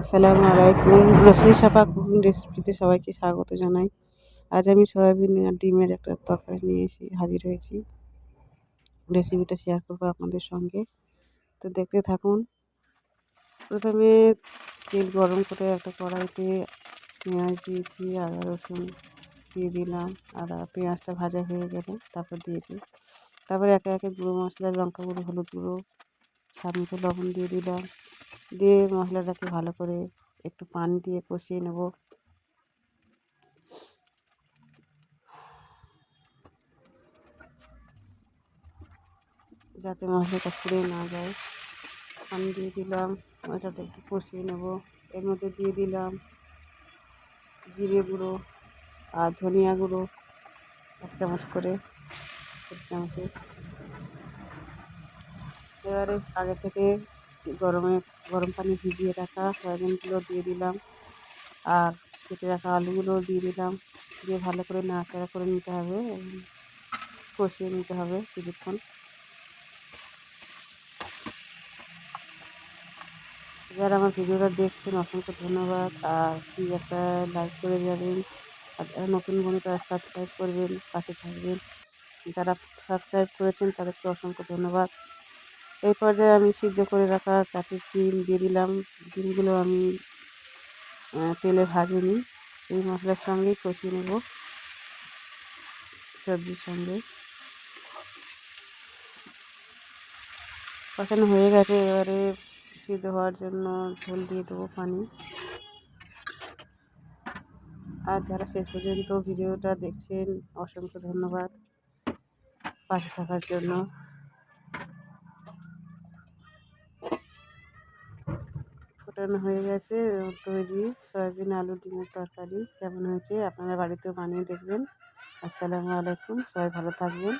আসসালামু আলাইকুম। রসুন সাপা কুকিং রেসিপিতে সবাইকে স্বাগত জানাই। আজ আমি সয়াবিন আর ডিমের একটা তরকারি নিয়ে এসে হাজির হয়েছি। রেসিপিটা শেয়ার করব আপনাদের সঙ্গে। তো দেখতে থাকুন। প্রথমে তেল গরম করে একটা কড়াইতে পেঁয়াজ দিয়েছি, আদা, রসুন দিয়ে দিলাম। আদা, পেঁয়াজটা ভাজা হয়ে গেলে তারপর দিয়েছি তারপরে একে একে গুঁড়ো মশলা, লঙ্কা গুঁড়ো, হলুদ গুঁড়ো, স্বাদ লবণ দিয়ে দিলাম। দিয়ে মশলাটাকে ভালো করে একটু পানি দিয়ে কষিয়ে নেব। যাতে মশলাটা পুড়ে না যায়। পানি দিয়ে দিলাম, মশলাটা একটু কষিয়ে নেব। এর মধ্যে দিয়ে দিলাম জিরে গুঁড়ো আর ধনিয়া গুঁড়ো, এক চামচ করে এক চামচে এবারে আগে থেকে গরমে গরম পানি ভিজিয়ে রাখা সয়াবিনগুলো দিয়ে দিলাম। আর কেটে রাখা আলুগুলো দিয়ে দিলাম। দিয়ে ভালো করে নাড়াচাড়া করে নিতে হবে। কষিয়ে নিতে হবে কিছুক্ষণ। যারা আমার ভিডিওটা দেখছেন, অসংখ্য ধন্যবাদ। আর প্লিজ একটা লাইক করে যাবেন। আর যারা নতুন বন্ধুরা সাবস্ক্রাইব করবেন, পাশে থাকবেন। যারা সাবস্ক্রাইব করেছেন, তাদেরকে অসংখ্য ধন্যবাদ। এই পর্যায়ে আমি সিদ্ধ করে রাখা চারটি ডিম দিয়ে দিলাম। ডিমগুলো আমি তেলে ভাজিনি এই মশলার সঙ্গেই কষিয়ে নেব সবজির সঙ্গে। কষানো হয়ে গেছে, এবারে সিদ্ধ হওয়ার জন্য ঝোল দিয়ে দেবো পানি। আর যারা শেষ পর্যন্ত ভিডিওটা দেখছেন, অসংখ্য ধন্যবাদ। পাশে থাকার জন্য। ফোটানো হয়ে গেছে, তৈরি, সয়াবিন আলু ডিমের তরকারি। কেমন হয়েছে? আপনারা বাড়িতেও বানিয়ে দেখবেন। আসসালামু আলাইকুম। সবাই ভালো থাকবেন।